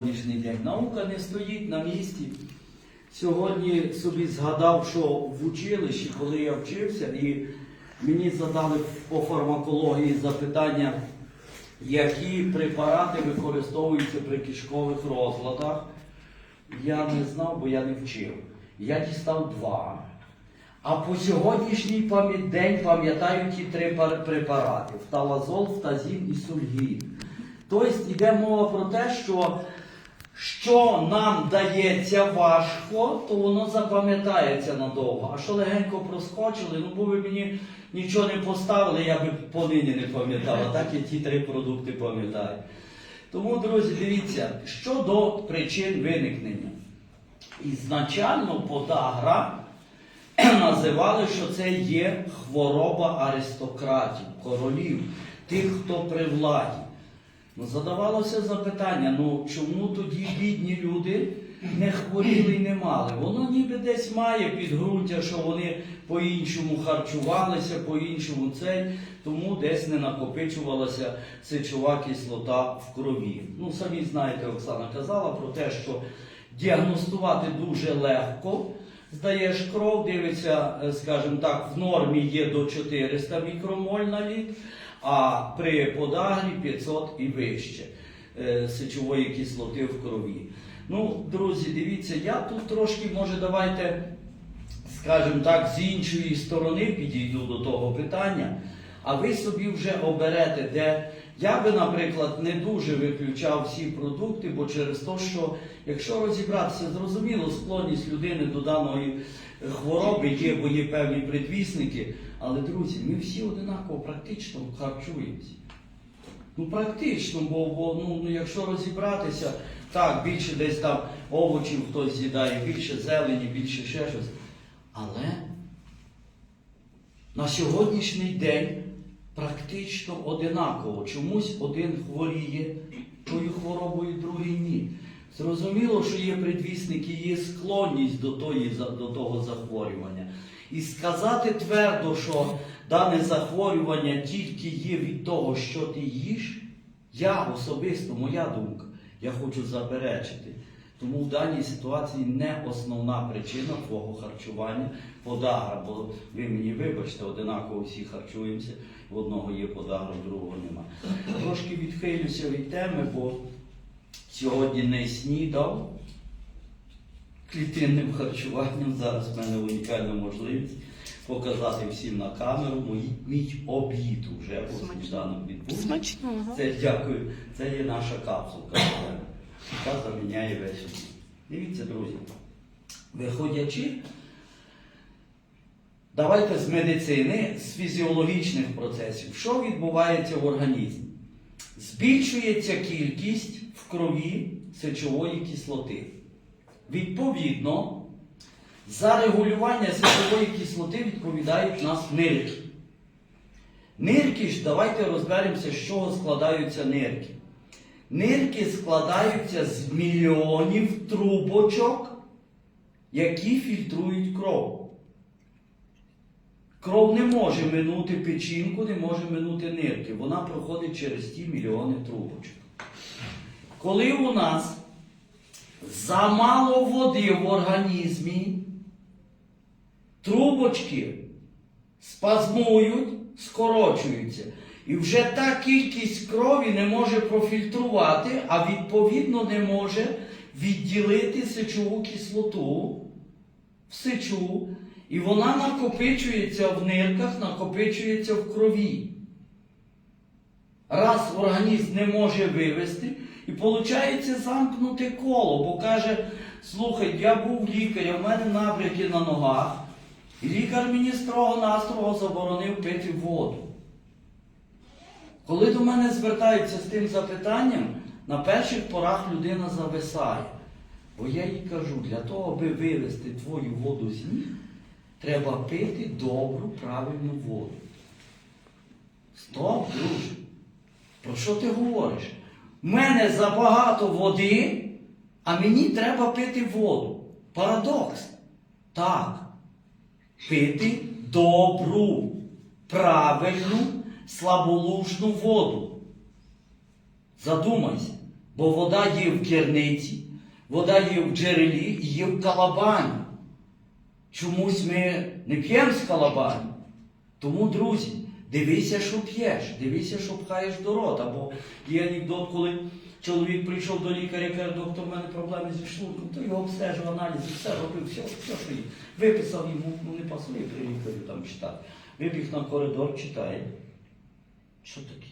сьогоднішній день. Наука не стоїть на місці. Сьогодні собі згадав, що в училищі, коли я вчився, і мені задали по фармакології запитання, які препарати використовуються при кишкових розладах. Я не знав, бо я не вчив. Я дістав два. А по сьогоднішній день пам'ятаю ті три препарати: фталазол, фтазін і сульгін. Тобто йде мова про те, що що нам дається важко, то воно запам'ятається надовго. А що легенько проскочили, ну бо ви мені нічого не поставили, я би понині не пам'ятав. А так я ті три продукти пам'ятаю. Тому, друзі, дивіться, щодо причин виникнення. Ізначально подагра називали, що це є хвороба аристократів, королів, тих, хто при владі. Ну, задавалося запитання, ну чому тоді бідні люди не хворіли і не мали? Воно ніби десь має підґрунтя, що вони по-іншому харчувалися, по-іншому цей, тому десь не накопичувалася сечова кислота в крові. Ну, самі знаєте, Оксана казала про те, що діагностувати дуже легко. Здаєш кров, дивиться, е, скажімо так, в нормі є до 400 мікромоль на літр, а при подагрі 500 і вище е, сечової кислоти в крові. Ну, друзі, дивіться, я тут трошки, може, давайте, скажімо так, з іншої сторони підійду до того питання, а ви собі вже оберете, де я би, наприклад, не дуже виключав всі продукти, бо через те, що якщо розібратися, зрозуміло, склонність людини до даної е, хвороби є, бо є певні предвісники. Але, друзі, ми всі одинаково практично харчуємося. Ну, практично, бо, бо ну, ну, якщо розібратися, так, більше десь там овочів хтось з'їдає, більше зелені, більше ще щось. Але на сьогоднішній день практично одинаково. Чомусь один хворіє тою хворобою, другий ні. Зрозуміло, що є предвісники, є склонність до, тої, до того захворювання. І сказати твердо, що дане захворювання тільки є від того, що ти їш, я особисто, моя думка, я хочу заперечити. Тому в даній ситуації не основна причина твого харчування подагра, бо ви мені вибачте, одинаково всі харчуємося, в одного є подагра, другого нема. Трошки відхилюся від теми, бо сьогодні не снідав клітинним харчуванням. Зараз в мене унікальна можливість показати всім на камеру мій, мій обід бо Смачно. сніданок відбувся. Це дякую. Це є наша капсулка, яка заміняє весь обід. Дивіться, друзі. Виходячи, давайте з медицини, з фізіологічних процесів, що відбувається в організмі? Збільшується кількість в крові сечової кислоти. Відповідно, за регулювання сечової кислоти відповідають нас нирки. Нирки ж, давайте розберемося, з чого складаються нирки. Нирки складаються з мільйонів трубочок, які фільтрують кров. Кров не може минути печінку, не може минути нирки. Вона проходить через ті мільйони трубочок. Коли у нас замало води в організмі, трубочки спазмують, скорочуються. І вже та кількість крові не може профільтрувати, а відповідно не може відділити сечову кислоту в сечу, і вона накопичується в нирках, накопичується в крові. Раз організм не може вивести, і виходить замкнуте коло, бо каже, слухай, я був лікарем, в мене набряки на ногах, і лікар мені строго-настрого заборонив пити воду. Коли до мене звертаються з тим запитанням, на перших порах людина зависає. Бо я їй кажу, для того, аби вивести твою воду з ніг, треба пити добру, правильну воду. Стоп, друже. Про що ти говориш? У мене забагато води, а мені треба пити воду. Парадокс. Так. Пити добру, правильну, слаболужну воду. Задумайся. Бо вода є в керниці, вода є в джерелі і є в калабані. Чомусь ми не п'ємо з калабані. Тому, друзі, дивися, що п'єш, дивися, що пхаєш до рота. Бо є анекдот, коли чоловік прийшов до лікаря, і каже, доктор, в мене проблеми зі шлунком, то його обстежив аналізи, все робив, все, все, що є. Виписав йому, ну не пасує при лікарю там читати. Вибіг на коридор, читає. Що таке?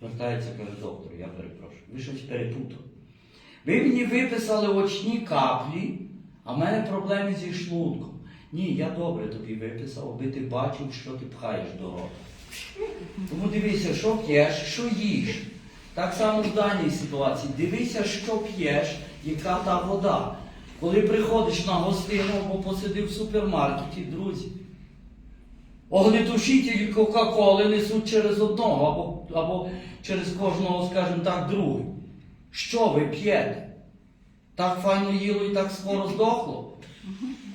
Вертається, каже, доктор, я перепрошую. Ви щось перепутали. Ви мені виписали очні каплі, а в мене проблеми зі шлунком. Ні, я добре тобі виписав, аби ти бачив, що ти пхаєш до рота. Тому дивися, що п'єш, що їш. Так само в даній ситуації. Дивися, що п'єш, яка та вода. Коли приходиш на гостину або посидив в супермаркеті, друзі, огнетушителі Кока-Коли несуть через одного або, або через кожного, скажімо так, другий. Що ви п'єте? Так файно їло і так скоро здохло.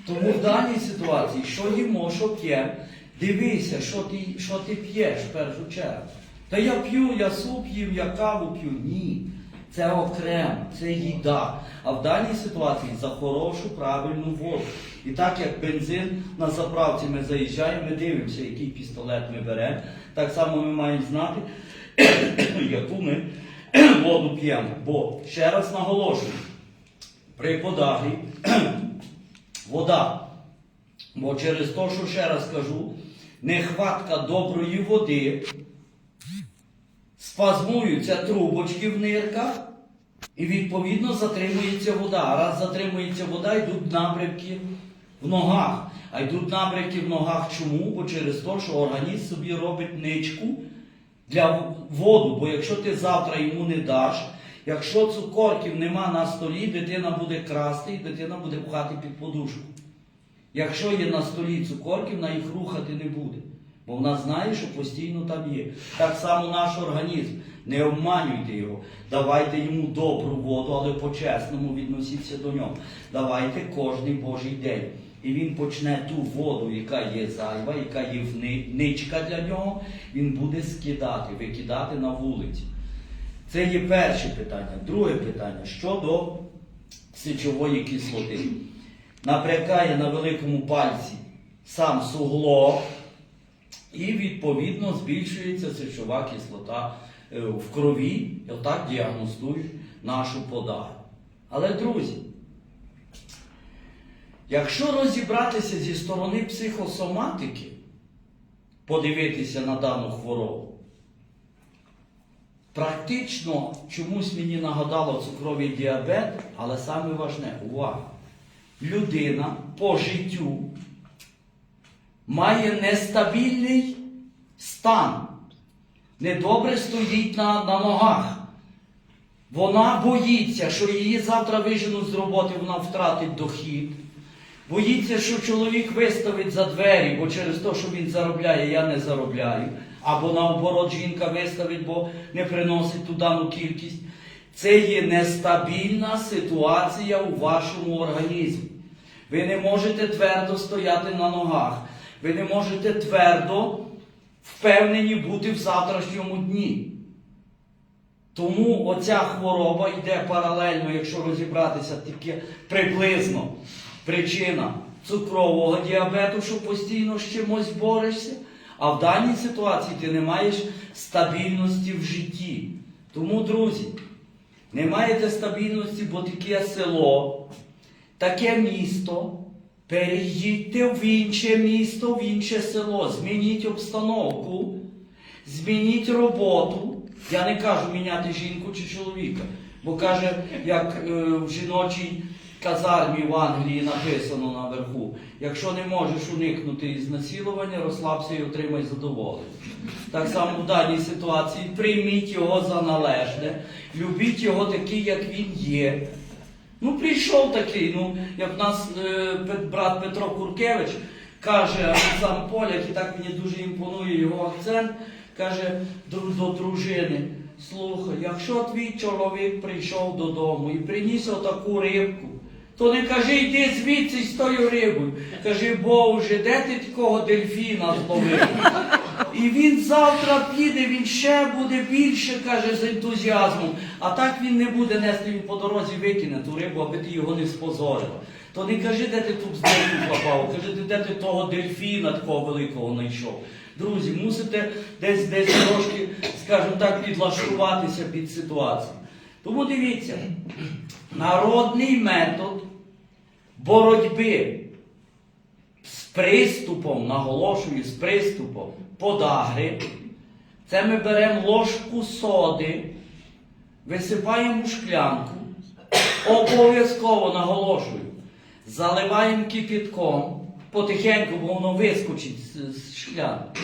Тому в даній ситуації, що їмо, що п'ємо, дивися, що ти, що ти п'єш в першу чергу. Та я п'ю, я суп їм, я каву п'ю. Ні. Це окремо, це їда. А в даній ситуації за хорошу, правильну воду. І так як бензин на заправці ми заїжджаємо, ми дивимося, який пістолет ми беремо. Так само ми маємо знати, яку ми воду п'ємо. Бо ще раз наголошую, при подагрі вода. Бо через те, що ще раз кажу, нехватка доброї води, спазмуються трубочки в нирках, і відповідно затримується вода. А раз затримується вода, йдуть напрямки в ногах. А йдуть напрямки в ногах чому? Бо через те, що організм собі робить ничку для воду. Бо якщо ти завтра йому не даш, якщо цукорків нема на столі, дитина буде красти і дитина буде пхати під подушку. Якщо є на столі цукорки, вона їх рухати не буде. Бо вона знає, що постійно там є. Так само наш організм. Не обманюйте його. Давайте йому добру воду, але по-чесному відносіться до нього. Давайте кожний Божий день. І він почне ту воду, яка є зайва, яка є ничка для нього, він буде скидати, викидати на вулиці. Це є перше питання. Друге питання щодо сечової кислоти. Напрягає на великому пальці сам суглоб, і відповідно збільшується сечова кислота е, в крові, і отак діагностують нашу подагу. Але, друзі, якщо розібратися зі сторони психосоматики, подивитися на дану хворобу, практично чомусь мені нагадало цукровий діабет, але саме важне, увага, людина по життю має нестабільний стан, недобре стоїть на, на ногах. Вона боїться, що її завтра виженуть з роботи, вона втратить дохід. Боїться, що чоловік виставить за двері, бо через те, що він заробляє, я не заробляю. Або наоборот, жінка виставить, бо не приносить ту дану кількість. Це є нестабільна ситуація у вашому організмі. Ви не можете твердо стояти на ногах. Ви не можете твердо впевнені бути в завтрашньому дні. Тому оця хвороба йде паралельно, якщо розібратися тільки приблизно. Причина цукрового діабету, що постійно з чимось борешся, а в даній ситуації ти не маєш стабільності в житті. Тому, друзі, не маєте стабільності, бо таке село, таке місто. Переїдьте в інше місто, в інше село, змініть обстановку, змініть роботу. Я не кажу міняти жінку чи чоловіка, бо каже, як е, в жіночій казармі в Англії написано наверху, якщо не можеш уникнути ізнасилування, розслабся і отримай задоволення. Так само в даній ситуації прийміть його за належне, любіть його такий, як він є. Ну, прийшов такий, ну, як нас е, брат Петро Куркевич каже, сам поляк, і так мені дуже імпонує його акцент, каже до дружини, слухай, якщо твій чоловік прийшов додому і приніс отаку рибку, то не кажи, йди звідси з тою рибою. Кажи, Боже, де ти такого дельфіна зловив? І він завтра піде, він ще буде більше, каже, з ентузіазмом. А так він не буде нести, він по дорозі викине ту рибу, аби ти його не спозорила. То не кажи, де ти тут здоров'ю хлопав, кажи, де ти того дельфіна такого великого знайшов. Друзі, мусите десь десь трошки, скажімо так, підлаштуватися під ситуацію. Тому дивіться, народний метод боротьби з приступом, наголошую, з приступом подагри. Це ми беремо ложку соди, висипаємо у шклянку, обов'язково наголошую, заливаємо кипятком, потихеньку, бо воно вискочить з, шклянки.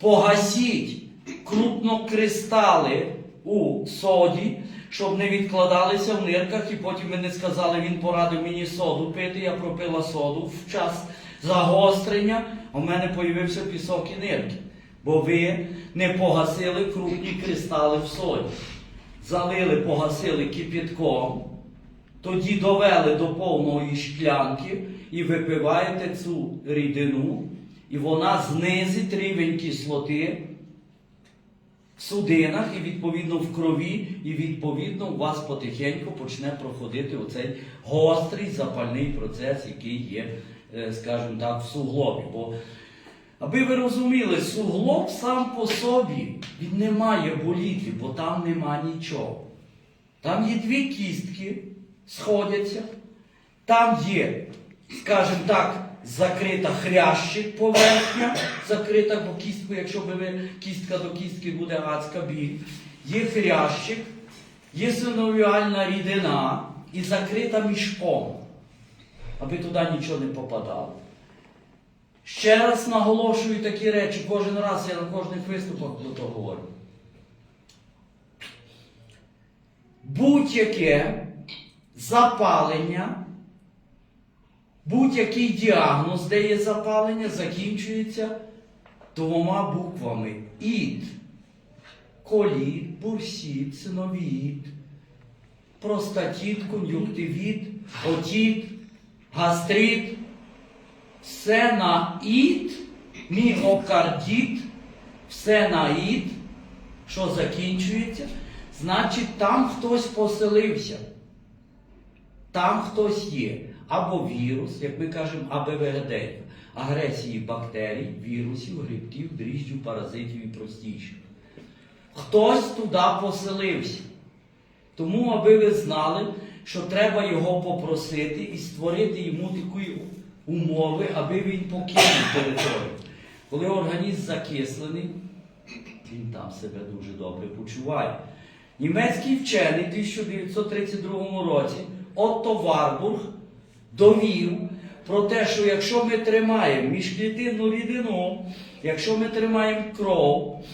Погасіть крупно кристали у соді, щоб не відкладалися в нирках, і потім не сказали, він порадив мені соду пити, я пропила соду в час загострення, в мене появився пісок і нирки. Бо ви не погасили крупні кристали в соді. Залили, погасили кипятком, тоді довели до повної шклянки і випиваєте цю рідину, і вона знизить рівень кислоти в судинах і відповідно в крові, і відповідно у вас потихеньку почне проходити оцей гострий запальний процес, який є, скажімо так, в суглобі. Бо, аби ви розуміли, суглоб сам по собі він не має боліти, бо там нема нічого. Там є дві кістки, сходяться, там є, скажімо так, закрита хрящик поверхня, закрита, бо кістку, якщо ви кістка до кістки буде адська біль. Є хрящик, є синовіальна рідина і закрита мішком, аби туди нічого не попадало. Ще раз наголошую такі речі, кожен раз я на кожних виступах про то говорю. Будь-яке запалення, будь-який діагноз, де є запалення, закінчується двома буквами ід. Коліт, бурсіт, синовіт, простатіт, кон'юктивіт, отіт, гастрит. Все на ід, міокардіт, все на ід, що закінчується, значить там хтось поселився. Там хтось є. Або вірус, як ми кажемо, АБВГД, агресії бактерій, вірусів, грибків, дріжджів, паразитів і простіших. Хтось туди поселився. Тому, аби ви знали, що треба його попросити і створити йому такі умови, аби він покинув територію. Коли організм закислений, він там себе дуже добре почуває. Німецький вчений в 1932 році Отто Варбург довів про те, що якщо ми тримаємо міжклітинну рідину, якщо ми тримаємо кров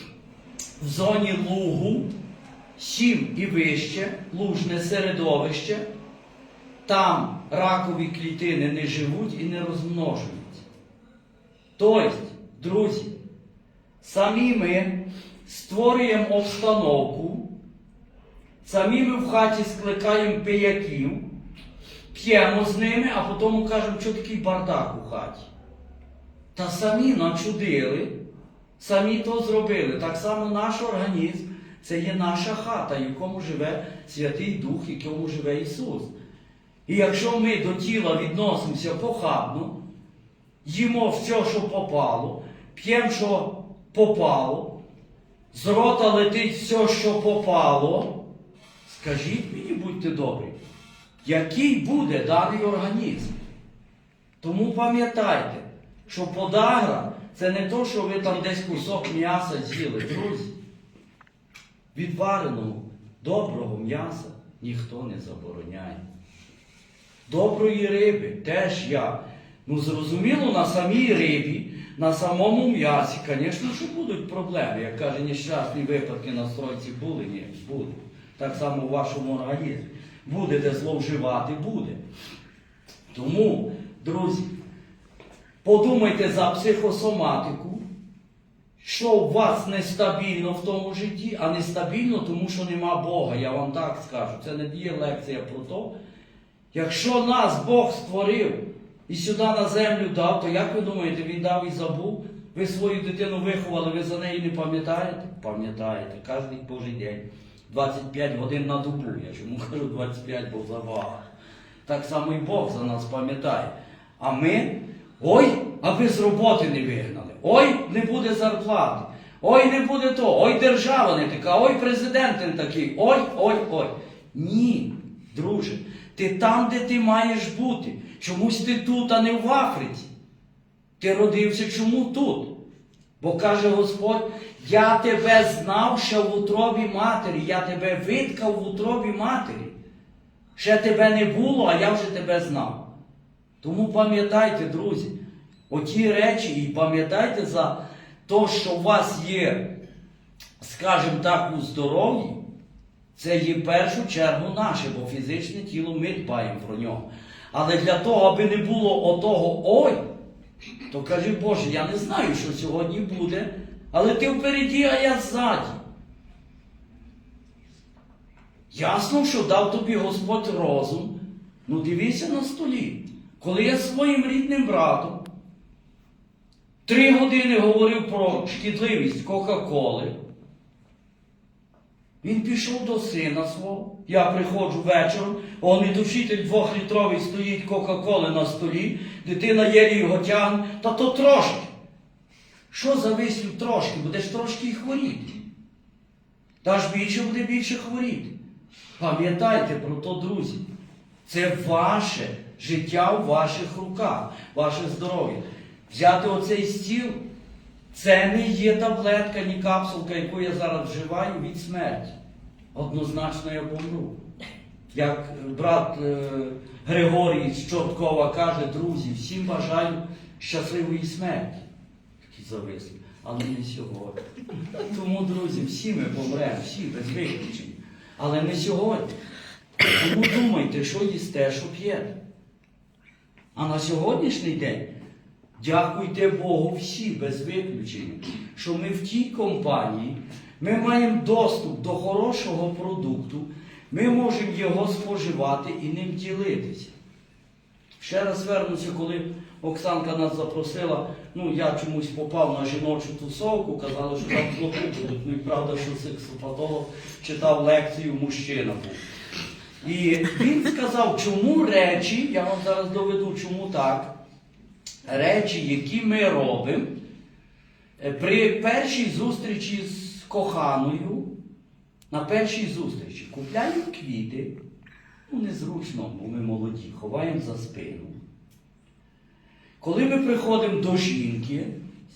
в зоні лугу, 7 і вище, лужне середовище, там ракові клітини не живуть і не розмножуються. Тобто, друзі, самі ми створюємо обстановку, самі ми в хаті скликаємо пияків, п'ємо з ними, а потім кажемо, що такий бардак у хаті. Та самі начудили, самі то зробили. Так само наш організм це є наша хата, в якому живе Святий Дух, в якому живе Ісус. І якщо ми до тіла відносимося похабно, їмо все, що попало, п'ємо, що попало, з рота летить все, що попало, скажіть мені, будьте добрі, який буде даний організм? Тому пам'ятайте, що подагра це не то, що ви там десь кусок м'яса з'їли, друзі. Відвареного доброго м'яса ніхто не забороняє. Доброї риби теж я. Ну, зрозуміло, на самій рибі, на самому м'ясі, звісно, що будуть проблеми. Як каже, нещасні випадки на стройці були, ні, буде. Так само в вашому організмі. Будете зловживати, буде. Тому, друзі, подумайте за психосоматику, що у вас нестабільно в тому житті, а нестабільно, тому що нема Бога. Я вам так скажу. Це не є лекція про то. Якщо нас Бог створив і сюди на землю дав, то як ви думаєте, він дав і забув? Ви свою дитину виховали, ви за неї не пам'ятаєте? Пам'ятаєте, кожен божий день. 25 годин на добу. Я чому кажу 25, бо завага. Так само і Бог за нас пам'ятає. А ми, ой, аби з роботи не вигнали. Ой, не буде зарплати. Ой, не буде то, ой, держава не така, ой, президент не такий, ой, ой, ой. Ні, друже, ти там, де ти маєш бути. Чомусь ти тут, а не в Африці. Ти родився чому тут? Бо каже Господь, я тебе знав ще в утробі матері, я тебе виткав в утробі матері. Ще тебе не було, а я вже тебе знав. Тому пам'ятайте, друзі, оті речі і пам'ятайте за те, що у вас є, скажімо так, у здоров'ї, це є в першу чергу наше, бо фізичне тіло ми дбаємо про нього. Але для того, аби не було отого ой, то кажи, Боже, я не знаю, що сьогодні буде, але ти впереді, а я ззаді. Ясно, що дав тобі Господь розум. Ну дивися на столі. Коли я своїм рідним братом три години говорив про шкідливість Кока-Коли, він пішов до сина свого. Я приходжу вечором, он і вчитель двохлітровий стоїть Кока-Коли на столі, дитина єлі його тягне, та то трошки. Що за вислів трошки? Будеш трошки і хворіти. Та ж більше буде більше хворіти. Пам'ятайте про то, друзі. Це ваше життя в ваших руках, ваше здоров'я. Взяти оцей стіл, це не є таблетка, ні капсулка, яку я зараз вживаю від смерті. Однозначно я помру. Як брат е, Григорій з Чорткова каже, друзі, всім бажаю щасливої смерті. Такі зависли. Але не сьогодні. Тому, друзі, всі ми помремо, всі без виключень. Але не сьогодні. Тому думайте, що їсте, що п'єте. А на сьогоднішній день дякуйте Богу всі без виключення, що ми в тій компанії, ми маємо доступ до хорошого продукту, ми можемо його споживати і ним ділитися. Ще раз вернуся, коли Оксанка нас запросила, ну я чомусь попав на жіночу тусовку, казали, що там хлопці будуть. Ну і правда, що сексопатолог читав лекцію мужчина був. І він сказав, чому речі, я вам зараз доведу, чому так. Речі, які ми робимо е, при першій зустрічі з коханою, на першій зустрічі купляємо квіти, ну незручно, бо ми молоді, ховаємо за спину. Коли ми приходимо до жінки,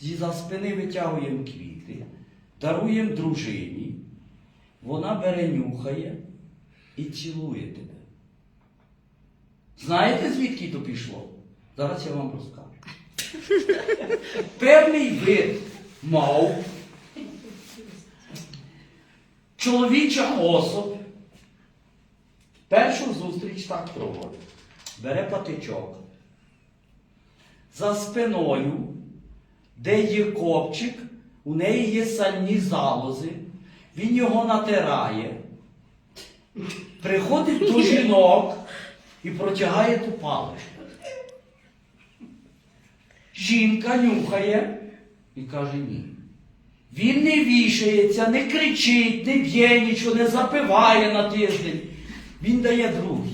зі за спини витягуємо квіти, даруємо дружині, вона бере нюхає і цілує тебе. Знаєте, звідки то пішло? Зараз я вам розкажу. Певний вид мав чоловіча особа першу зустріч так проводить. Бере патичок. За спиною, де є копчик, у неї є сальні залози, він його натирає, приходить до жінок і протягає ту паличку. Жінка нюхає і каже ні. Він не вішається, не кричить, не б'є нічого, не запиває на тиждень. Він дає другий.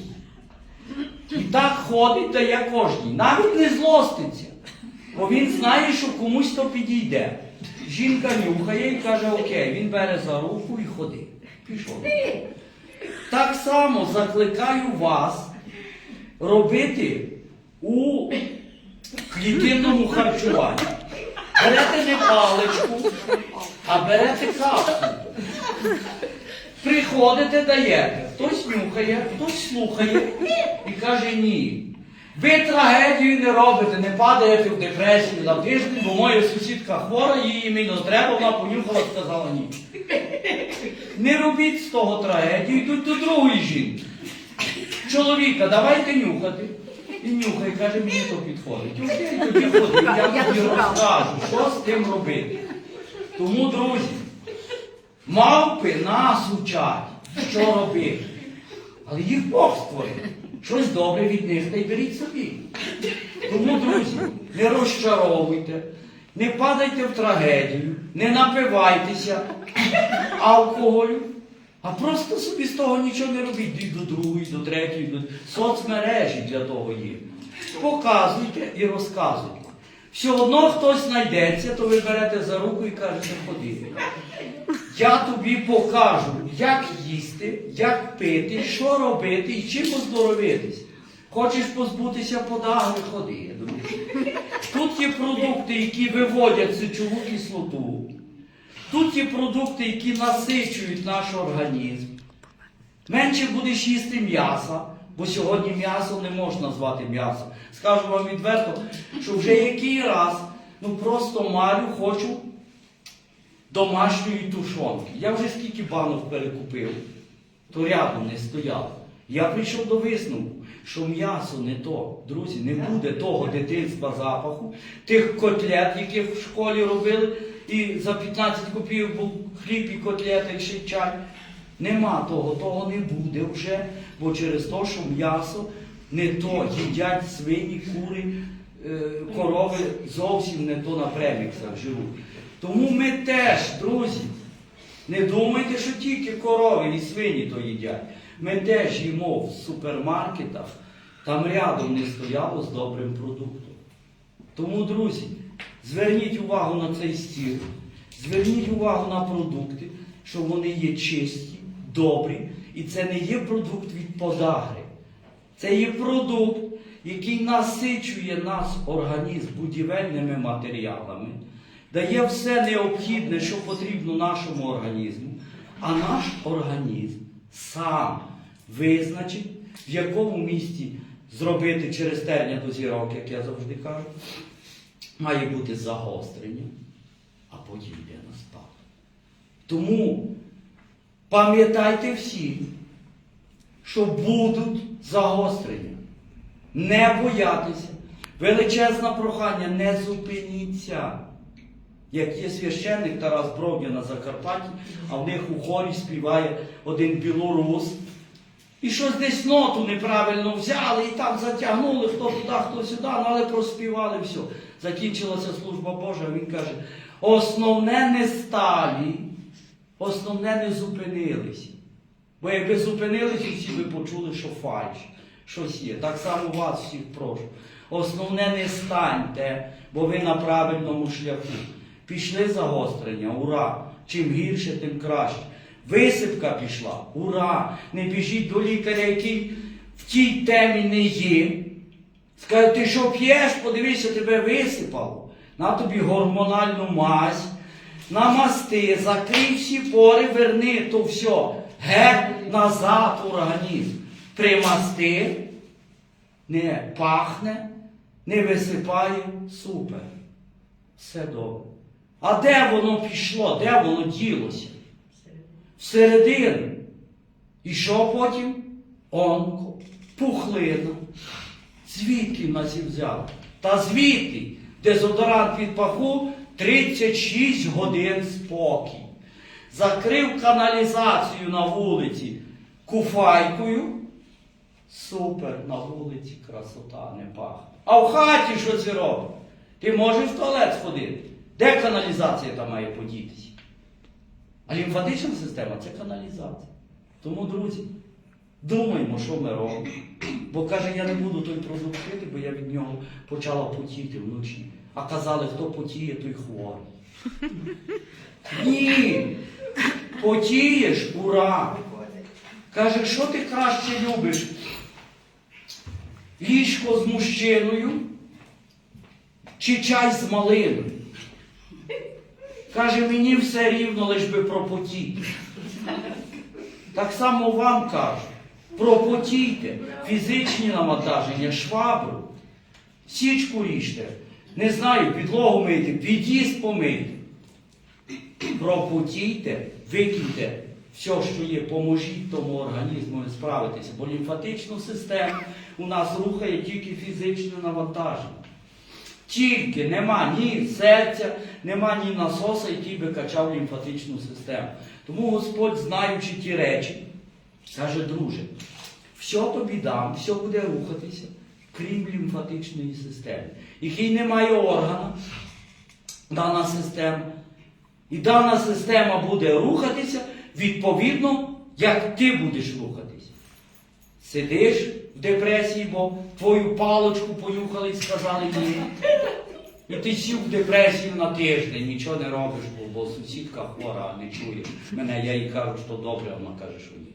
І так ходить, дає кожній. Навіть не злоститься. Бо він знає, що комусь то підійде. Жінка нюхає і каже, окей, він бере за руку і ходить. Пішов. Так само закликаю вас робити у клітинному харчуванні. Берете не паличку, а берете капсулу. Приходите, даєте. Хтось нюхає, хтось слухає і каже ні. Ви трагедію не робите, не падаєте в депресію на тиждень, бо моя сусідка хвора, її мені треба, вона понюхала, сказала ні. Не робіть з того трагедію, йдуть до другої жінки. Чоловіка, давайте нюхати. І нюхає, каже, мені то підходить. Окей, тоді ходи, я тобі розкажу, що з тим робити. Тому, друзі, мавпи нас учать, що робити. Але їх Бог створив. Щось добре від них та й беріть собі. Тому, друзі, не розчаровуйте. Не падайте в трагедію, не напивайтеся алкоголю, а просто собі з того нічого не робіть. Йдіть до другої, до третьої, до соцмережі для того є. Показуйте і розказуйте. Все одно хтось знайдеться, то ви берете за руку і кажете, ходи. Я тобі покажу, як їсти, як пити, що робити і чим оздоровитись. Хочеш позбутися подагри, ходи, друже. Тут є продукти, які виводять сечову кислоту. Тут є продукти, які насичують наш організм. Менше будеш їсти м'яса, бо сьогодні м'ясо не можна назвати м'ясом. Скажу вам відверто, що вже який раз, ну просто марю хочу домашньої тушонки. Я вже скільки банок перекупив, то рядом не стояло. Я прийшов до висновку, що м'ясо не то. Друзі, не буде того дитинства запаху, тих котлет, яких в школі робили, і за 15 копійок був хліб і котлети, і ще чай. Нема того, того не буде вже, бо через те, що м'ясо не то їдять свині, кури, е, корови зовсім не то на преміксах живуть. Тому ми теж, друзі, не думайте, що тільки корови і свині то їдять. Ми теж їмо в супермаркетах, там рядом не стояло з добрим продуктом. Тому, друзі, зверніть увагу на цей стіл, зверніть увагу на продукти, що вони є чисті, добрі, і це не є продукт від подагри. Це є продукт, який насичує наш організм будівельними матеріалами, дає все необхідне, що потрібно нашому організму, а наш організм сам визначить, в якому місці зробити через терня до зірок, як я завжди кажу, має бути загострення, а потім йде на спад. Тому пам'ятайте всі, що будуть загострення. Не боятися. Величезне прохання, не зупиніться. Як є священник Тарас Бровня на Закарпатті, а в них у хорі співає один білорус. І щось десь ноту неправильно взяли і там затягнули хто туди, хто сюди, ну, але проспівали все. Закінчилася служба Божа, він каже, основне не сталі, основне не зупинилися. Бо якби зупинилися, всі би почули, що фальш, щось є. Так само вас всіх прошу. Основне не станьте, бо ви на правильному шляху. Пішли загострення, ура! Чим гірше, тим краще. Висипка пішла, ура! Не біжіть до лікаря, який в тій темі не є. Скаже, ти що п'єш, подивися, тебе висипало. На тобі гормональну мазь, намасти, закрий всі пори, верни то все. Геть назад організм. Примасти, не пахне, не висипає, супер. Все добре. А де воно пішло? Де воно ділося? Всередину. І що потім? Онко, пухлина. Звідки в нас їх взяли? Та звідти дезодорант від паху 36 годин спокій. Закрив каналізацію на вулиці куфайкою. Супер, на вулиці красота не пахне. А в хаті що це робить? Ти можеш в туалет сходити? Де каналізація там має подітися? А лімфатична система це каналізація. Тому, друзі, думаємо, що ми робимо. Бо каже, я не буду той продукт пити, бо я від нього почала потіти вночі. А казали, хто потіє, той хворий. Ні. Потієш, ура! Каже, що ти краще любиш? Ліжко з мужчиною чи чай з малиною? Каже, мені все рівно, лиш би пропотіти. Так само вам кажу, пропотійте фізичні навантаження, швабру, січку ріжте, не знаю, підлогу мийте, під'їзд помийте. Пропотійте, викиньте все, що є, поможіть тому організму справитися, бо лімфатичну систему у нас рухає тільки фізичне навантаження. Тільки нема ні серця, нема ні насоса, який би качав лімфатичну систему. Тому Господь, знаючи ті речі, каже, друже, все тобі дам, все буде рухатися, крім лімфатичної системи, який не має органа, дана система. І дана система буде рухатися відповідно, як ти будеш рухатись. Сидиш депресії, бо твою палочку понюхали і сказали ні. І ти сів в депресію на тиждень, нічого не робиш, бо, бо сусідка хвора, не чує мене, я їй кажу, що добре, вона каже, що ні.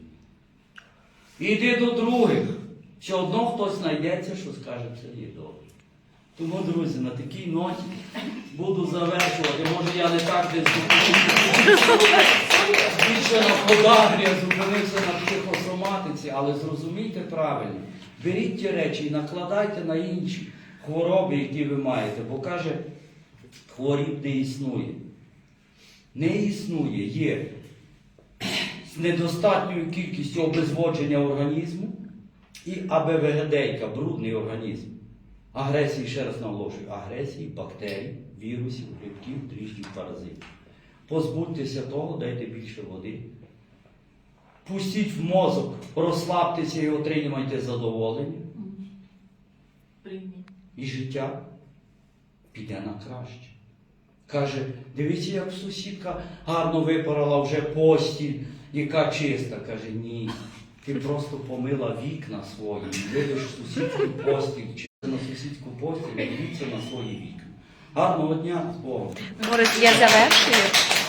Іди до других. Все одно хтось знайдеться, що скаже, це є добре. Тому, друзі, на такій ноті буду завершувати. Може я не так десь зупинився. Більше на подагрі зупинився на психосоматиці, але зрозумійте правильно. Беріть ті речі і накладайте на інші хвороби, які ви маєте. Бо каже, хворіб не існує. Не існує, є з недостатньою кількістю обезводження організму і АБВГД, брудний організм. Агресії, ще раз наголошую, агресії, бактерій, вірусів, грибків, дріжджів, паразитів. Позбудьтеся того, дайте більше води. Пустіть в мозок, розслабтеся і отримайте задоволення. І життя піде на краще. Каже, дивіться, як сусідка гарно випарала вже постіль, яка чиста. Каже, ні. Ти просто помила вікна свої, видиш сусідську постіль, чи на сусідську постіль, дивіться на свої вікна. Гарного дня з Богом! Борис, я завершую.